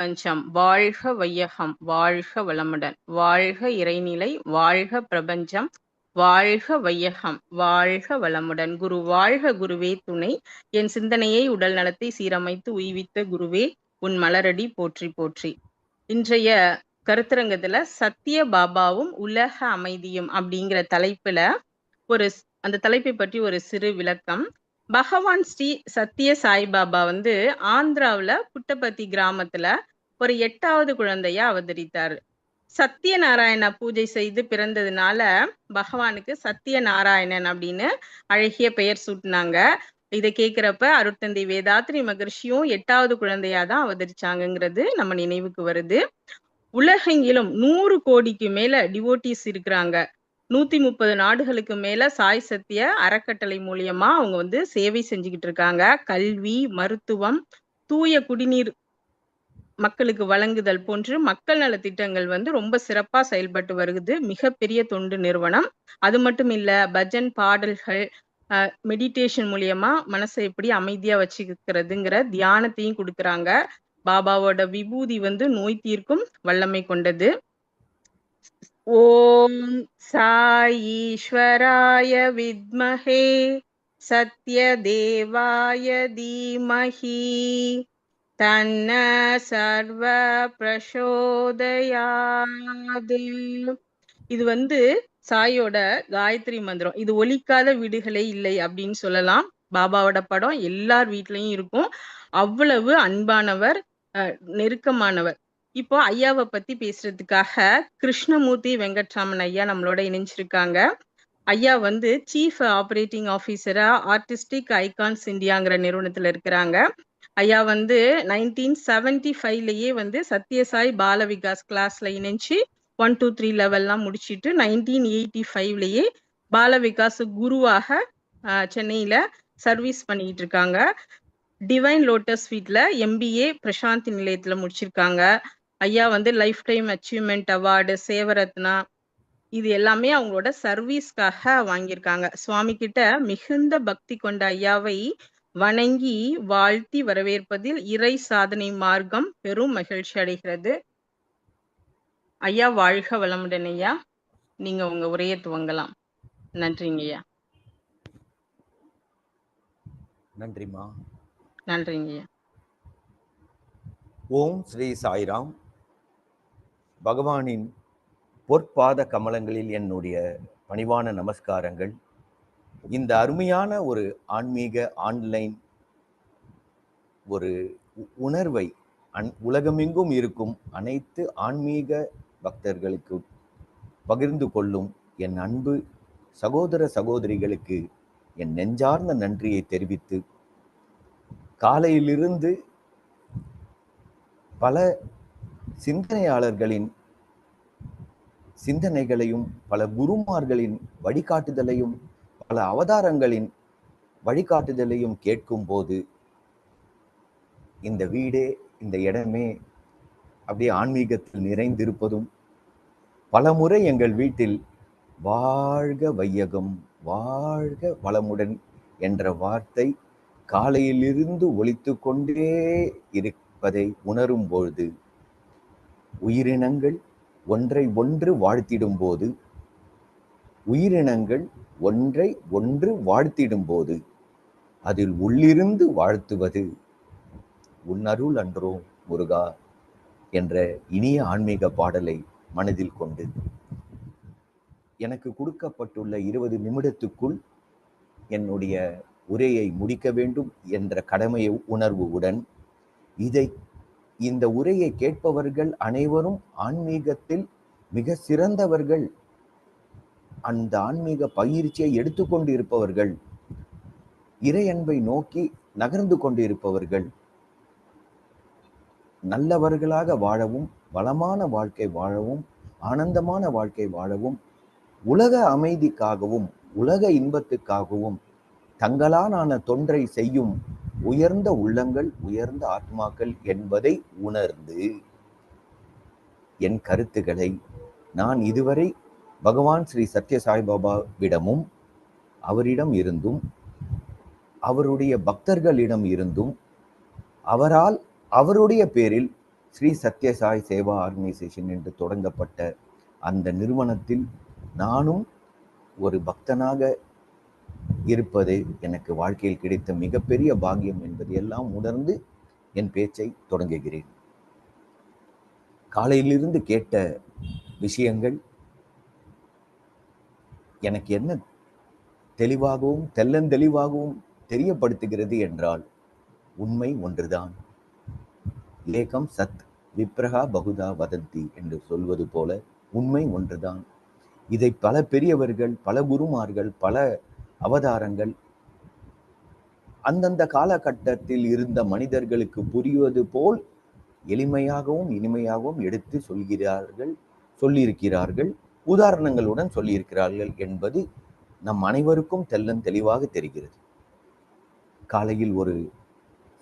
பிரபஞ்சம் வாழ்க வையகம் வாழ்க வளமுடன். வாழ்க இறைநிலை வாழ்க பிரபஞ்சம் வாழ்க வையகம் வாழ்க வளமுடன். குரு வாழ்க குருவே துணை. என் சிந்தனையை உடல் நலத்தை சீரமைத்து உய்வித்த குருவே உன் மலரடி போற்றி போற்றி. இன்றைய கருத்தரங்கத்துல சத்திய பாபாவும் உலக அமைதியும் அப்படிங்கிற தலைப்புல ஒரு அந்த தலைப்பை பற்றி ஒரு சிறு விளக்கம். பகவான் ஸ்ரீ சத்திய சாய்பாபா வந்து ஆந்திராவுல புட்டபத்தி கிராமத்துல ஒரு எட்டாவது குழந்தையா அவதரித்தார். சத்தியநாராயண பூஜை செய்து பிறந்ததுனால பகவானுக்கு சத்தியநாராயணன் அப்படின்னு அழகிய பெயர் சூட்டினாங்க. இதை கேட்குறப்ப அருட்தந்தை வேதாத்ரி மகர்ஷியும் எட்டாவது குழந்தையா தான் அவதரிச்சாங்கங்கிறது நம்ம நினைவுக்கு வருது. உலகெங்கிலும் நூறு கோடிக்கு மேல டிவோட்டிஸ் இருக்கிறாங்க. நூத்தி முப்பது நாடுகளுக்கு மேல சாய் சத்திய அறக்கட்டளை மூலியமா அவங்க வந்து சேவை செஞ்சுக்கிட்டு இருக்காங்க. கல்வி மருத்துவம் தூய குடிநீர் மக்களுக்கு வழங்குதல் போன்று மக்கள் நல திட்டங்கள் வந்து ரொம்ப சிறப்பா செயல்பட்டு வருகுது. மிகப்பெரிய தொண்டு நிறுவனம். அது மட்டும் இல்ல பஜன் பாடல்கள் மெடிடேஷன் மூலியமா மனசை எப்படி அமைதியா வச்சுக்கிறதுங்கிற தியானத்தையும் கொடுக்கறாங்க. பாபாவோட விபூதி வந்து நோய் தீர்க்கும் வல்லமை கொண்டது. ஓம் சாயீஸ்வராய வித்மகே வித்மஹே. சத்ய தேவாய தீமஹி. தன்ன சர்வ பிரசோதயாது. இது வந்து சாயோட காயத்ரி மந்திரம். இது ஒலிக்காத வீடுகளே இல்லை அப்படின்னு சொல்லலாம். பாபாவோட படம் எல்லார் வீட்லயும் இருக்கும். அவ்வளவு அன்பானவர் நெருக்கமானவர். இப்போ ஐயாவை பத்தி பேசுறதுக்காக கிருஷ்ணமூர்த்தி வெங்கட்ராமன் ஐயா நம்மளோட இணைஞ்சிருக்காங்க. ஐயா வந்து சீஃப் ஆபரேட்டிங் ஆபீசரா ஆர்டிஸ்டிக் ஐகான்ஸ் இந்தியாங்கிற நிறுவனத்துல இருக்கிறாங்க. ஐயா வந்து நைன்டீன் செவன்டி ஃபைவ்லயே வந்து சத்யசாய் பால விகாஸ் கிளாஸ்ல இணைஞ்சு ஒன் டூ த்ரீ லெவல்லாம் முடிச்சிட்டு நைன்டீன் எயிட்டி ஃபைவ்லயே பால விகாஸ் குருவாக சென்னையில சர்வீஸ் பண்ணிட்டு இருக்காங்க. டிவைன் லோட்டஸ் வீட்ல எம்பிஏ பிரசாந்தி நிலையத்துல முடிச்சிருக்காங்க. ஐயா வந்து life time achievement award Sevaratna இது எல்லாமே அவங்களோட சர்வீஸ்க்காக வாங்கியிருக்காங்க. சுவாமி கிட்ட மிகுந்த பக்தி கொண்ட ஐயாவை வணங்கி வாழ்த்தி வரவேற்பதில் இறை சாதனை மார்க்கம் பெரும் மகிழ்ச்சி அடைகிறது. ஐயா வாழ்க வளமுடன் ஐயா. நீங்க உங்க உரையை துவங்கலாம். நன்றிங்க ஐயா. நன்றிம்மா. நன்றிங்க ஐயா. ஓம் ஸ்ரீ சாய்ராம். பகவானின் பொற்பாத கமலங்களில் என்னுடைய பணிவான நமஸ்காரங்கள். இந்த அருமையான ஒரு ஆன்மீக ஆன்லைன் ஒரு உ- உணர்வை அன் உலகமெங்கும் இருக்கும் அனைத்து ஆன்மீக பக்தர்களுக்கு பகிர்ந்து கொள்ளும் என் அன்பு சகோதர சகோதரிகளுக்கு என் நெஞ்சார்ந்த நன்றியை தெரிவித்து காலையிலிருந்து பல சிந்தனையாளர்களின் சிந்தனைகளையும் பல குருமார்களின் வழிகாட்டுதலையும் பல அவதாரங்களின் வழிகாட்டுதலையும் கேட்கும்போது இந்த வீடே இந்த இடமே அப்படியே ஆன்மீகத்தில் நிறைந்திருப்பதும் பலமுறை எங்கள் வீட்டில் வாழ்க வையகம் வாழ்க வளமுடன் என்ற வார்த்தை காலையிலிருந்து ஒழித்து கொண்டே இருப்பதை உணரும் பொழுது உயிரினங்கள் ஒன்றை ஒன்று வாழ்த்திடும் போது உயிரினங்கள் ஒன்றை ஒன்று வாழ்த்திடும் போது அதில் உள்ளிருந்து வாழ்த்துவது உன்னருள் அன்றோ முருகா என்ற இனிய ஆன்மீக பாடலை மனதில் கொண்டு. எனக்கு கொடுக்கப்பட்டுள்ள இருபது நிமிடத்துக்குள் என்னுடைய உரையை முடிக்க வேண்டும் என்ற கடமை உணர்வுடன் இதை இந்த உரையை கேட்பவர்கள் அனைவரும் ஆன்மீகத்தில் மிக சிறந்தவர்கள் அந்த ஆன்மீக பயிற்சியை எடுத்துக்கொண்டு இருப்பவர்கள் இறையன்பை நோக்கி நகர்ந்து கொண்டிருப்பவர்கள் நல்லவர்களாக வாழவும் வளமான வாழ்க்கை வாழவும் ஆனந்தமான வாழ்க்கை வாழவும் உலக அமைதிக்காகவும் உலக இன்பத்துக்காகவும் தங்களாலான தொன்றை செய்யும் உயர்ந்த உள்ளங்கள் உயர்ந்த ஆத்மாக்கள் என்பதை உணர்ந்து என் கருத்துக்களை நான் இதுவரை பகவான் ஸ்ரீ சத்ய சாய்பாபாவிடமும் அவரிடம் இருந்தும் அவருடைய பக்தர்களிடம் இருந்தும் அவரால் அவருடைய பேரில் ஸ்ரீ சத்யசாய் சேவா ஆர்கனைசேஷன் என்று தொடங்கப்பட்ட அந்த நிறுவனத்தில் நானும் ஒரு பக்தனாக இருப்பது எனக்கு வாழ்க்கையில் கிடைத்த மிகப்பெரிய பாக்கியம் என்பது எல்லாம் உணர்ந்து என் பேச்சை தொடங்குகிறேன். காலையிலிருந்து கேட்ட விஷயங்கள் எனக்கு என்ன தெளிவாகவும் தெல்லந்தெளிவாகவும் தெரியப்படுத்துகிறது என்றால் உண்மை ஒன்றுதான். ஏகம் சத் விப்ரகா பகுதா வதந்தி என்று சொல்வது போல உண்மை ஒன்றுதான். இதை பல பெரியவர்கள் பல குருமார்கள் பல அவதாரங்கள் அந்தந்த காலகட்டத்தில் இருந்த மனிதர்களுக்கு புரிவது போல் எளிமையாகவும் இனிமையாகவும் எடுத்து சொல்கிறார்கள் சொல்லியிருக்கிறார்கள். உதாரணங்களுடன் சொல்லியிருக்கிறார்கள் என்பது நம் அனைவருக்கும் தெல்லன் தெளிவாக தெரிகிறது. காலையில் ஒரு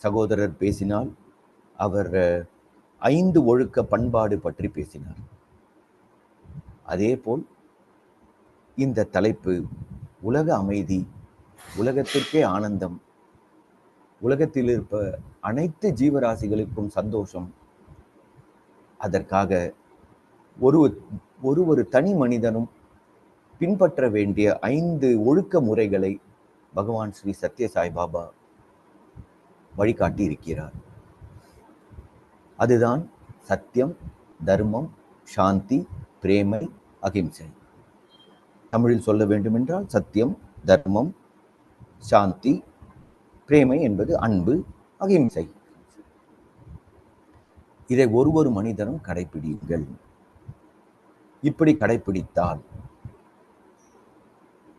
சகோதரர் பேசினால் அவர் ஐந்து ஒழுக்க பண்பாடு பற்றி பேசினார். அதேபோல் இந்த தலைப்பு உலக அமைதி உலகத்திற்கே ஆனந்தம் உலகத்தில் இருப்ப அனைத்து ஜீவராசிகளுக்கும் சந்தோஷம் அதற்காக ஒரு ஒரு ஒரு தனி மனிதனும் பின்பற்ற வேண்டிய ஐந்து ஒழுக்க முறைகளை பகவான் ஸ்ரீ சத்யசாய் பாபா வழிகாட்டி இருக்கிறார் அதுதான் சத்தியம் தர்மம் சாந்தி பிரேமை அகிம்சை. தமிழில் சொல்ல வேண்டுமென்றால் சத்தியம் தர்மம் சாந்தி பிரேமை என்பது அன்பு அகிம்சை. இதை ஒரு ஒரு மனிதனும் கடைபிடியுங்கள் இப்படி கடைபிடித்தால்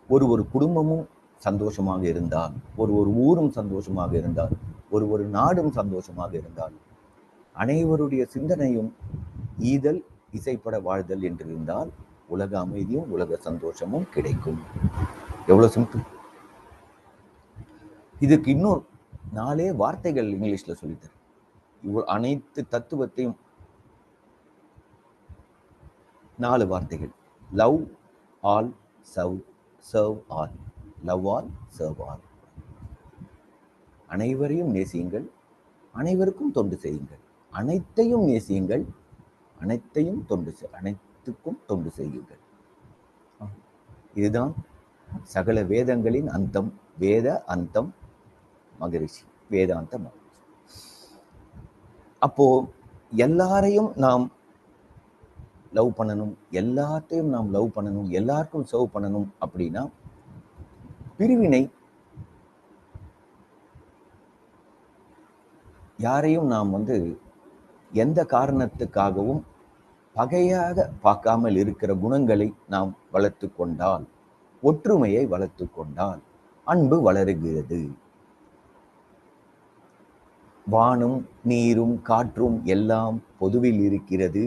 ஒரு ஒரு குடும்பமும் சந்தோஷமாக இருந்தால் ஒரு ஒரு ஊரும் சந்தோஷமாக இருந்தால் ஒரு ஒரு நாடும் சந்தோஷமாக இருந்தால் அனைவருடைய சிந்தனையும் ஈதல் இசைப்பட வாழ்தல் என்று இருந்தால் உலக அமைதியும் உலக சந்தோஷமும் கிடைக்கும். எவ்வளோ சிம்பிள் இதுக்கு இன்னொரு நாலே வார்த்தைகள் இங்கிலீஷில் சொல்லித்தரேன். இவ்வளோ அனைத்து தத்துவத்தையும் நாலு வார்த்தைகள். Love all sow serve all. Love all serve all. அனைவரையும் நேசியுங்கள் அனைவருக்கும் தொண்டு செய்யுங்கள். அனைத்தையும் நேசியுங்கள் அனைத்தையும் தொண்டு செய் அனைத்துக்கும் தொண்டு செய்யுங்கள். இதுதான் சகல வேதங்களின் அந்தம் வேத அந்தம் மகரிஷி வேதாந்த மகரிஷி. அப்போ எல்லாரையும் நாம் லவ் பண்ணணும் எல்லாத்தையும் நாம் லவ் பண்ணணும் எல்லாருக்கும் சர்வ் பண்ணணும் அப்படின்னா பிரிவினை யாரையும் நாம் வந்து எந்த காரணத்துக்காகவும் பகையாக பார்க்காமல் இருக்கிற குணங்களை நாம் வளர்த்து கொண்டால் ஒற்றுமையை வளர்த்து கொண்டால் அன்பு வளருகிறது. வானும் நீரும் காற்றும் எல்லாம் பொதுவில் இருக்கிறது.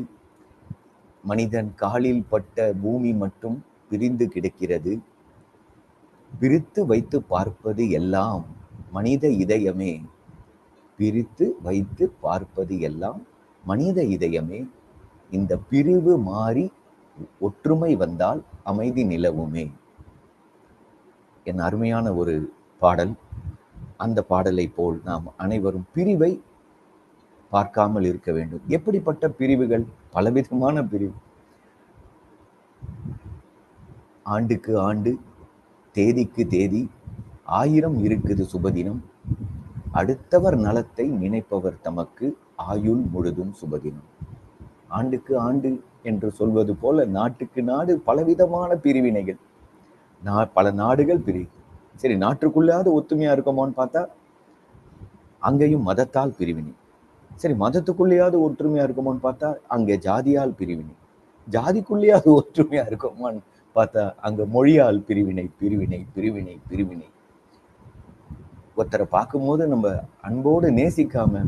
மனிதன் காலில் பட்ட பூமி மட்டும் பிரிந்து கிடக்கிறது. பிரித்து வைத்து பார்ப்பது எல்லாம் மனித இதயமே. பிரித்து வைத்து பார்ப்பது எல்லாம் மனித இதயமே. இந்த பிரிவு மாறி ஒற்றுமை வந்தால் அமைதி நிலவுமே. என் அருமையான ஒரு பாடல். அந்த பாடலை போல் நாம் அனைவரும் பிரிவை பார்க்காமல் இருக்க வேண்டும். எப்படிப்பட்ட பிரிவுகள்? பலவிதமான பிரிவு. ஆண்டுக்கு ஆண்டு தேதிக்கு தேதி ஆயிரம் இருக்குது சுபதினம். அடுத்தவர் நலத்தை நினைப்பவர் தமக்கு ஆயுள் முழுதும் சுபதினம். ஆண்டுக்கு ஆண்டு என்று சொல்வது போல நாட்டுக்கு நாடு பலவிதமான பிரிவினைகள். நா பல நாடுகள் பிரி சரி நாட்டுக்குள்ளாவது ஒத்துமையா இருக்கோமான்னு பார்த்தா அங்கேயும் மதத்தால் பிரிவினை. சரி மதத்துக்குள்ளேயாவது ஒற்றுமையாக இருக்குமான்னு பார்த்தா அங்கே ஜாதியால் பிரிவினை. ஜாதிக்குள்ளேயாவது ஒற்றுமையாக இருக்குமான்னு பார்த்தா அங்கே மொழியால் பிரிவினை பிரிவினை பிரிவினை பிரிவினை. ஒருத்தரை பார்க்கும்போது நம்ம அன்போடு நேசிக்காம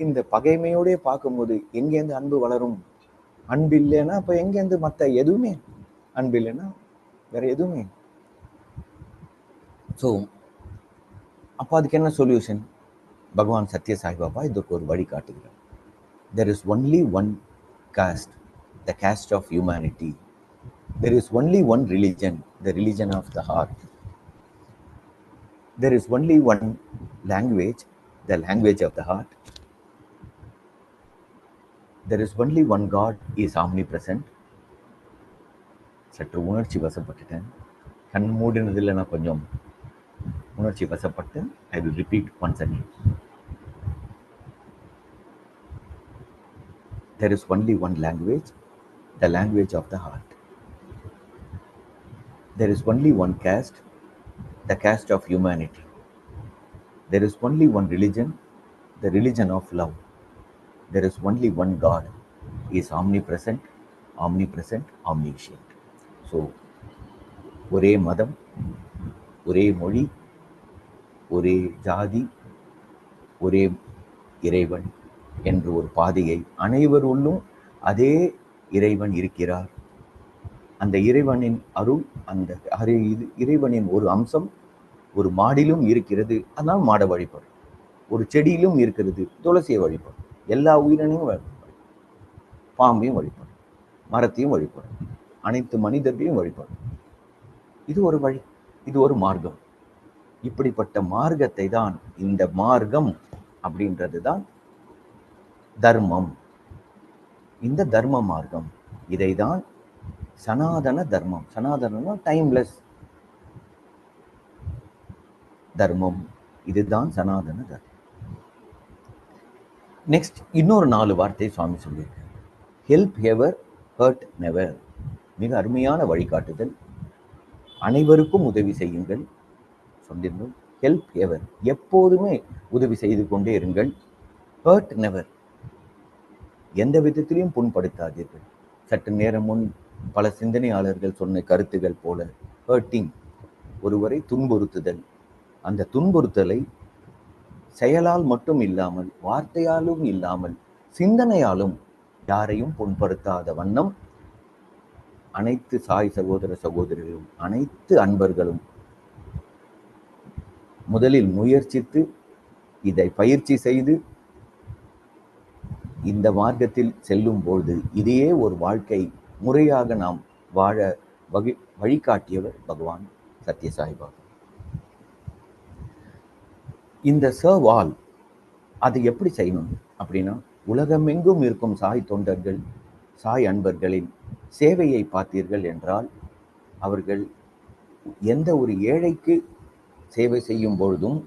இந்த பகைமையோடே பார்க்கும்போது எங்கேருந்து அன்பு வளரும்? அன்பு இல்லைன்னா அப்போ எங்கேருந்து மற்ற எதுவுமே? அன்பு இல்லைன்னா வேற எதுவுமே? ஸோ அப்போ அதுக்கு என்ன solution பகவான் சத்ய சாய்பாபா இதுக்கு ஒரு வழி காட்டுகிறார் there is only one caste the caste of humanity there is only one religion the religion of the heart there is only one language the language of the heart there is only one God is omnipresent சற்று உணர்ச்சி வசப்பட்டுட்டேன் கண் மூடினதில் நான் கொஞ்சம் உணர்ச்சி வசப்பட்டு I will repeat once again there is only one language the language of the heart there is only one caste the caste of humanity there is only one religion the religion of love there is only one god He is omnipresent omnipresent omniscient so ஒரே மதம் ஒரே மொழி ஒரே ஜாதி ஒரே இறைவன் என்று ஒரு பாதையை அனைவருள்ளும் அதே இறைவன் இருக்கிறார். அந்த இறைவனின் அருள் அந்த அரு- இது- இறைவனின் ஒரு அம்சம் ஒரு மாடிலும் இருக்கிறது. அதனால் மாட வழிபடும் ஒரு செடியிலும் இருக்கிறது துளசியை வழிபடும் எல்லா உயிரினையும் வழிபாடு. பாம்பையும் வழிபடும் மரத்தையும் வழிபடும் அனைத்து மனிதர்களையும் வழிபடும் இது ஒரு வழி. இது ஒரு மார்க்கம். இப்படிப்பட்ட மார்க்கத்தை தான் இந்த மார்க்கம் அப்படின்றது தான் தர்மம். இந்த தர்ம மார்க்கம் இதை தான் சனாதன தர்மம். சனாதனம்னா டைம்லெஸ் தர்மம். இதுதான் சனாதன தர்மம். நெக்ஸ்ட் இன்னொரு நாலு வார்த்தை சுவாமி சொல்லியிருக்கார். ஹெல்ப் எவர் ஹர்ட் நெவர் மிக அருமையான வழிகாட்டுதல். அனைவருக்கும் உதவி செய்யுங்கள். சொல்லியிருந்தோம். ஹெல்ப் எவர் எப்போதுமே உதவி செய்து கொண்டே இருங்கள். ஹர்ட் நெவர் எந்த விதத்திலையும் புண்படுத்தாதீர்கள். சற்று நேரம் முன் பல சிந்தனையாளர்கள் சொன்ன கருத்துகள் போல ஹர்ட்டிங் ஒருவரை துன்புறுத்துதல். அந்த துன்புறுத்தலை செயலால் மட்டும் இல்லாமல் வார்த்தையாலும் இல்லாமல் சிந்தனையாலும் யாரையும் புண்படுத்தாத வண்ணம் அனைத்து சாய் சகோதர சகோதரிகளும் அனைத்து அன்பர்களும் முதலில் முயற்சித்து இதை பயிற்சி செய்து இந்த மார்க்கத்தில் செல்லும் பொழுது இதையே ஒரு வாழ்க்கை முறையாக நாம் வாழ வகி வழிகாட்டியவர் பகவான் சத்யசாய்பாபா இந்த சர்வால் அதை எப்படி செய்யணும் அப்படின்னா உலகமெங்கும் இருக்கும் சாய் தொண்டர்கள் சாய் அன்பர்களின் சேவையை பார்த்தீர்கள் என்றால் அவர்கள் எந்த ஒரு ஏழைக்கு சேவை செய்யும் பொழுதும்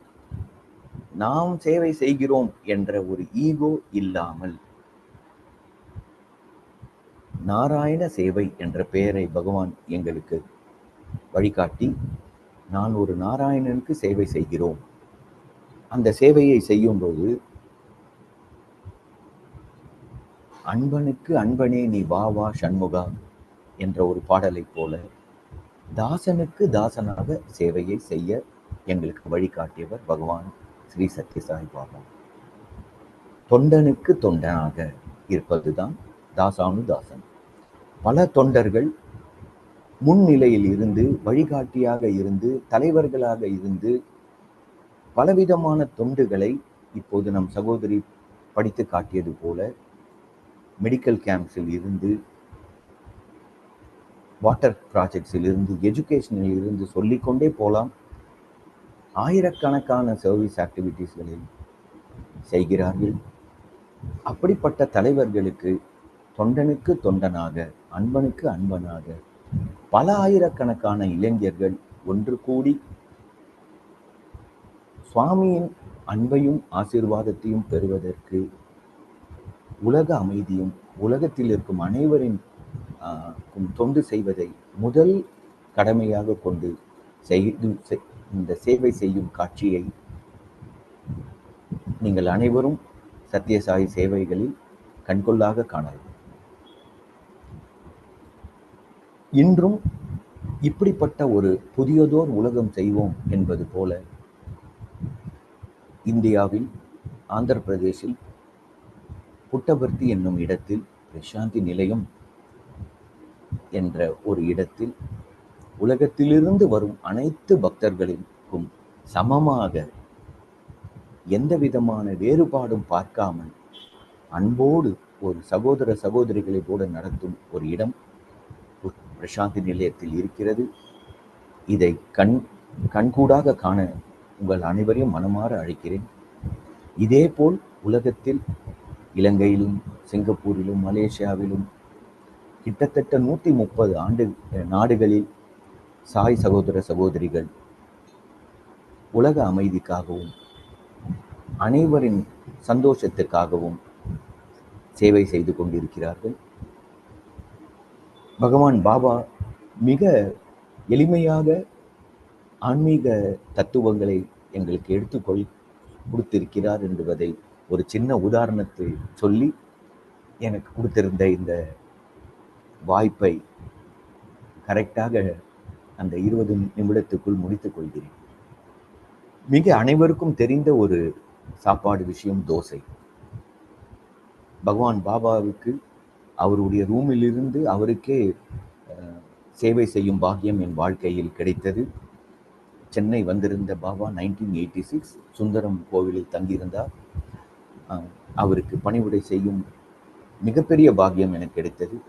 நாம் சேவை செய்கிறோம் என்ற ஒரு ஈகோ இல்லாமல் நாராயண சேவை என்ற பெயரை பகவான் எங்களுக்கு வழிகாட்டி நான் ஒரு நாராயணனுக்கு சேவை செய்கிறோம். அந்த சேவையை செய்யும்போது அன்பனுக்கு அன்பனே நீ வா வா சண்முகா என்ற ஒரு பாடலைப் போல தாசனுக்கு தாசனாக சேவையை செய்ய எங்களுக்கு வழிகாட்டியவர் பகவான் ஸ்ரீ சத்யசாய் பாபா. தொண்டனுக்கு தொண்டனாக இருப்பதுதான் தாசானு தாசன். பல தொண்டர்கள் முன்னிலையில் இருந்து வழிகாட்டியாக இருந்து தலைவர்களாக இருந்து பலவிதமான தொண்டுகளை இப்போது நம் சகோதரி படித்து காட்டியது போல மெடிக்கல் கேம்ப்ஸில் இருந்து வாட்டர் ப்ராஜெக்ட்ஸில் இருந்து எஜுகேஷனில் இருந்து சொல்லிக்கொண்டே போகலாம் ஆயிரக்கணக்கான சர்வீஸ் ஆக்டிவிட்டீஸ்களில் செய்கிறார்கள். அப்படிப்பட்ட தலைவர்களுக்கு தொண்டனுக்கு தொண்டனாக அன்பனுக்கு அன்பனாக பல ஆயிரக்கணக்கான இளைஞர்கள் ஒன்று கூடி சுவாமியின் அன்பையும் ஆசீர்வாதத்தையும் பெறுவதற்கு உலக அமைதியும் உலகத்தில் இருக்கும் அனைவரின் தொண்டு செய்வதை முதல் கடமையாக கொண்டு செய்து செ- இந்த சேவை செய்யும் காட்சியை நீங்கள் அனைவரும் சத்யசாய் சேவைகளில் கண்கொள்ளாக காணலாம். இன்றும் இப்படிப்பட்ட ஒரு புதியதோர் உலகம் செய்வோம் என்பது போல இந்தியாவில் ஆந்திர பிரதேசில் புட்டபர்த்தி என்னும் இடத்தில் பிரசாந்தி நிலையம் என்ற ஒரு இடத்தில் உலகத்திலிருந்து வரும் அனைத்து பக்தர்களுக்கும் சமமாக எந்த விதமான வேறுபாடும் பார்க்காமல் அன்போடு ஒரு சகோதர சகோதரிகளை கூட நடத்தும் ஒரு இடம் பிரசாந்தி நிலையத்தில் இருக்கிறது. இதை கண் கண்கூடாக காண உங்கள் அனைவரையும் மனமாற அழைக்கிறேன். இதேபோல் உலகத்தில் இலங்கையிலும் சிங்கப்பூரிலும் மலேசியாவிலும் கிட்டத்தட்ட நூற்றி முப்பது ஆண்டு நாடுகளில் சாய் சகோதர சகோதரிகள் உலக அமைதிக்காகவும் அனைவரின் சந்தோஷத்திற்காகவும் சேவை செய்து கொண்டிருக்கிறார்கள். பகவான் பாபா மிக எளிமையாக ஆன்மீக தத்துவங்களை எங்களுக்கு எடுத்துக்கொள் கொடுத்திருக்கிறார் என்பதை ஒரு சின்ன உதாரணத்தை சொல்லி எனக்கு கொடுத்திருந்த இந்த வாய்ப்பை கரெக்டாக அந்த இருபது நிமிடத்துக்குள் முடித்துக் கொள்கிறேன். மிக அனைவருக்கும் தெரிந்த ஒரு சாப்பாடு விஷயம் தோசை. பகவான் பாபாவுக்கு அவருடைய ரூமிலிருந்து அவருக்கே சேவை செய்யும் பாக்கியம் என் வாழ்க்கையில் கிடைத்தது. சென்னை வந்திருந்த Baba nineteen eighty six Sundaram கோவிலில் தங்கியிருந்தார். அவருக்கு பணிவிடை செய்யும் மிகப்பெரிய பாக்கியம் எனக்கு கிடைத்தது.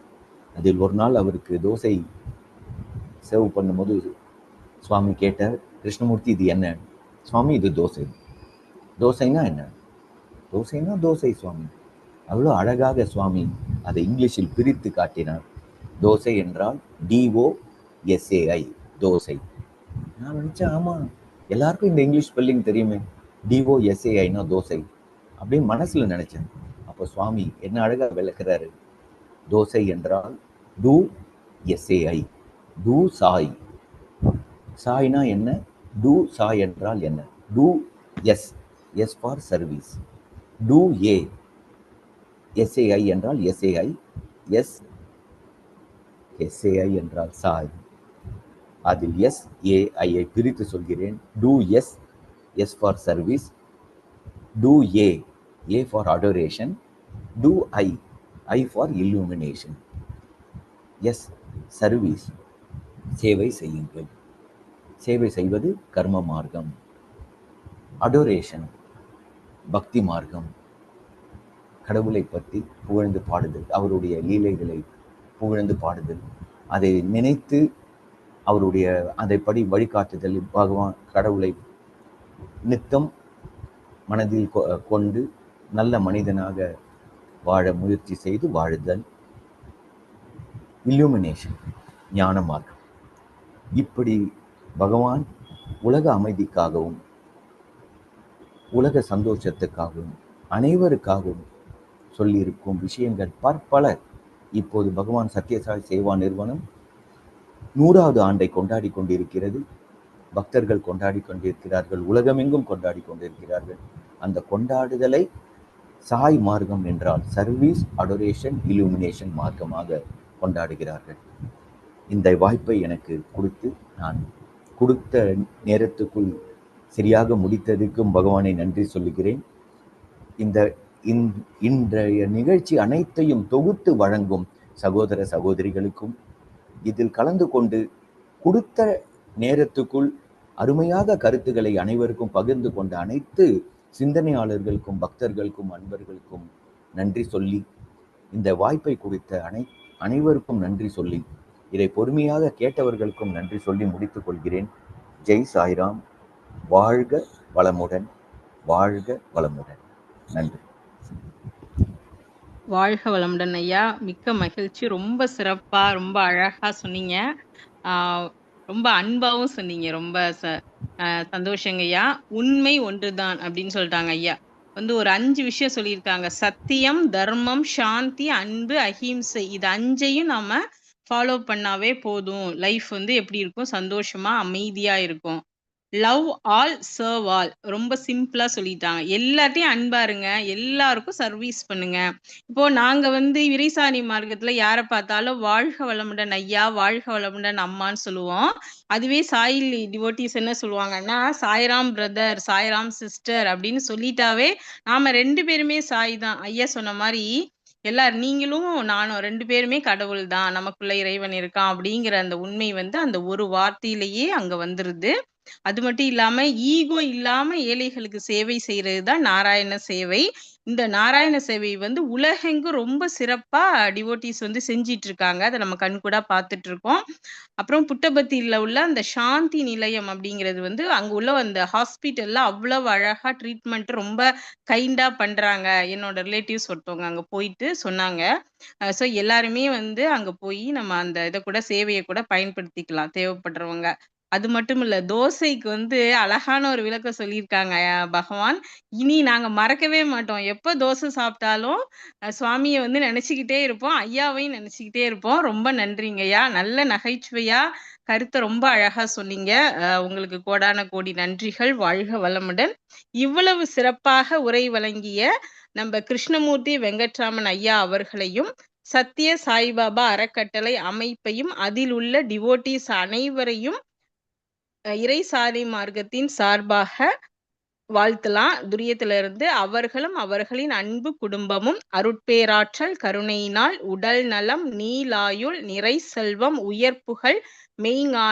அதில் ஒரு நாள் அவருக்கு தோசை சர்வ் பண்ணும்போது சுவாமி கேட்டார் கிருஷ்ணமூர்த்தி இது என்ன? சுவாமி இது தோசை. தோசைனா என்ன? தோசைனா தோசை சுவாமி. அவ்வளோ அழகாக சுவாமி அதை இங்கிலீஷில் பிரித்து காட்டினார். தோசை என்றால் டிஓ எஸ்ஏஐ தோசை. நான் நினச்சேன் ஆமாம் எல்லாருக்கும் இந்த இங்கிலீஷ் ஸ்பெல்லிங் தெரியுமே. டிஓ எஸ்ஏஐனா தோசை. அப்படின்னு மனசில் நினச்சேன். அப்போ சுவாமி என்ன அழகாக விளக்குறாரு. தோசை என்றால் டூ எஸ்ஏஐ டூ சாய். சாய்னா என்ன? டூ சாய் என்றால் என்ன? Do S S for service. Do A SAI என்றால் எஸ்ஏஐ எஸ் எஸ்ஏஐ என்றால் சாய். அதில் எஸ் ஏஐயை பிரித்து சொல்கிறேன். Do S S for service. Do A A for adoration do I I for illumination. S service சேவை செய்யுங்கள். சேவை செய்வது கர்ம மார்க்கம். அடோரேஷன் பக்தி மார்க்கம். கடவுளை பற்றி புகழ்ந்து பாடுதல் அவருடைய லீலைகளை புகழ்ந்து பாடுதல். அதை நினைத்து அவருடைய அதைப்படி வழிகாட்டுதல் பகவான் கடவுளை நித்தம் மனதில் கொ- கொண்டு நல்ல மனிதனாக வாழ முயற்சி செய்து வாழுதல் இல்லுமினேஷன் ஞான மார்க்கம். இப்படி பகவான் உலக அமைதிக்காகவும் உலக சந்தோஷத்துக்காகவும் அனைவருக்காகவும் சொல்லியிருக்கும் விஷயங்கள் பற்பல இப்போது பகவான் சத்யசாய் சேவா நிறுவனம் நூறாவது ஆண்டை கொண்டாடி கொண்டிருக்கிறது. பக்தர்கள் கொண்டாடி கொண்டிருக்கிறார்கள் உலகமெங்கும் கொண்டாடி கொண்டிருக்கிறார்கள். அந்த கொண்டாடுதலை சாய் மார்க்கம் என்றால் சர்வீஸ் அடோரேஷன் இலுமினேஷன் மார்க்கமாக கொண்டாடுகிறார்கள். இந்த வாய்ப்பை எனக்கு கொடுத்து நான் கொடுத்த நேரத்துக்குள் சரியாக முடித்ததுக்கும் பகவானை நன்றி சொல்லுகிறேன். இந்த இன்- இன்றைய நிகழ்ச்சி அனைத்தையும் தொகுத்து வழங்கும் சகோதர சகோதரிகளுக்கும் இதில் கலந்து கொண்டு கொடுத்த நேரத்துக்குள் அருமையாக கருத்துக்களை அனைவருக்கும் பகிர்ந்து கொண்ட அனைத்து சிந்தனையாளர்களுக்கும் பக்தர்களுக்கும் அன்பர்களுக்கும் நன்றி சொல்லி இந்த வாய்ப்பை குறித்த அனை அனைவருக்கும் நன்றி சொல்லி இதை பொறுமையாக கேட்டவர்களுக்கும் நன்றி சொல்லி முடித்துக் கொள்கிறேன். ஜெய் சாய்ராம். வாழ்க வளமுடன் வாழ்க வளமுடன். நன்றி. வாழ்க வளமுடன் ஐயா. மிக்க மகிழ்ச்சி. ரொம்ப சிறப்பா ரொம்ப அழகா சொன்னீங்க. ரொம்ப அன்பாவும் சொன்னீங்க. ரொம்ப ச சந்தோஷங்க ஐயா. உண்மை ஒன்றுதான் அப்படின்னு சொல்லிட்டாங்க ஐயா. வந்து ஒரு அஞ்சு விஷயம் சொல்லியிருக்காங்க. சத்தியம் தர்மம் சாந்தி அன்பு அஹிம்சை. இது அஞ்சையும் நாம ஃபாலோ பண்ணாவே போதும். லைஃப் வந்து எப்படி இருக்கும்? சந்தோஷமா அமைதியா இருக்கும். Love all serve all. ரொம்ப சிம்பிளா சொல்லிட்டாங்க. எல்லாத்தையும் அன்பா இருங்க எல்லாருக்கும் சர்வீஸ் பண்ணுங்க. இப்போ நாங்க வந்து விரைசாணி மார்க்கத்துல யாரை பார்த்தாலும் வாழ்க வளமுடன் ஐயா வாழ்க வளமுடன் அம்மான்னு சொல்லுவோம். அதுவே சாயில் டிவோட்டிஸ் என்ன சொல்லுவாங்கன்னா சாய்ராம் பிரதர் சாய்ராம் சிஸ்டர் அப்படின்னு சொல்லிட்டாவே நாம ரெண்டு பேருமே சாய் தான். ஐயா சொன்ன மாதிரி எல்லார் நீங்களும் நானும் ரெண்டு பேருமே கடவுள் தான். நமக்குள்ள இறைவன் இருக்கான் அப்படிங்கிற அந்த உண்மை வந்து அந்த ஒரு வார்த்தையிலேயே அங்க வந்துருது. அது மட்டும் இல்லாம ஈகோ இல்லாம ஏழைகளுக்கு சேவை செய்யறது தான் நாராயண சேவை. இந்த நாராயண சேவை வந்து உலகெங்கும் ரொம்ப சிறப்பா டிவோட்டீஸ் வந்து செஞ்சிட்டு இருக்காங்க. அதை நம்ம கண்கூடா பார்த்துட்டு இருக்கோம். அப்புறம் புட்டபத்தியில உள்ள அந்த சாந்தி நிலையம் அப்படிங்கிறது வந்து அங்க உள்ள அந்த ஹாஸ்பிட்டல்ல அவ்வளவு அழகா ட்ரீட்மெண்ட் ரொம்ப கைண்டா பண்றாங்க. என்னோட ரிலேட்டிவ்ஸ் ஒருத்தவங்க அங்க போயிட்டு சொன்னாங்க. ஸோ எல்லாருமே வந்து அங்க போய் நம்ம அந்த இதை கூட சேவையை கூட பயன்படுத்திக்கலாம் தேவைப்படுறவங்க. அது மட்டும் இல்ல, தோசைக்கு வந்து அழகான ஒரு விளக்கம் சொல்லியிருக்காங்க பகவான். இனி நாங்க மறக்கவே மாட்டோம். எப்ப தோசை சாப்பிட்டாலும் சுவாமியை சுவாமிய வந்து நினைச்சுக்கிட்டே இருப்போம். ஐயாவையும் நினைச்சுக்கிட்டே இருப்போம். ரொம்ப நன்றிங்கய்யா. நல்ல நகைச்சுவையா கருத்தை ரொம்ப அழகா சொன்னீங்க. உங்களுக்கு கோடான கோடி நன்றிகள். வாழ்க வளமுடன். இவ்வளவு சிறப்பாக உரை வழங்கிய நம்ப கிருஷ்ணமூர்த்தி வெங்கட்ராமன் ஐயா அவர்களையும், சத்ய சாய்பாபா அறக்கட்டளை அமைப்பையும், அதில் உள்ள டிவோட்டீஸ் அனைவரையும் அ இறை மார்க்கத்தின் சார்பாக வாழ்த்தலாம். துரியத்திலிருந்து அவர்களும், அவர்களின் அன்பு குடும்பமும் அருட்பேராற்றல் கருணையினால் உடல் நலம், நீலாயுள் நிறை செல்வம், உயர் புகழ், மெய்ஞா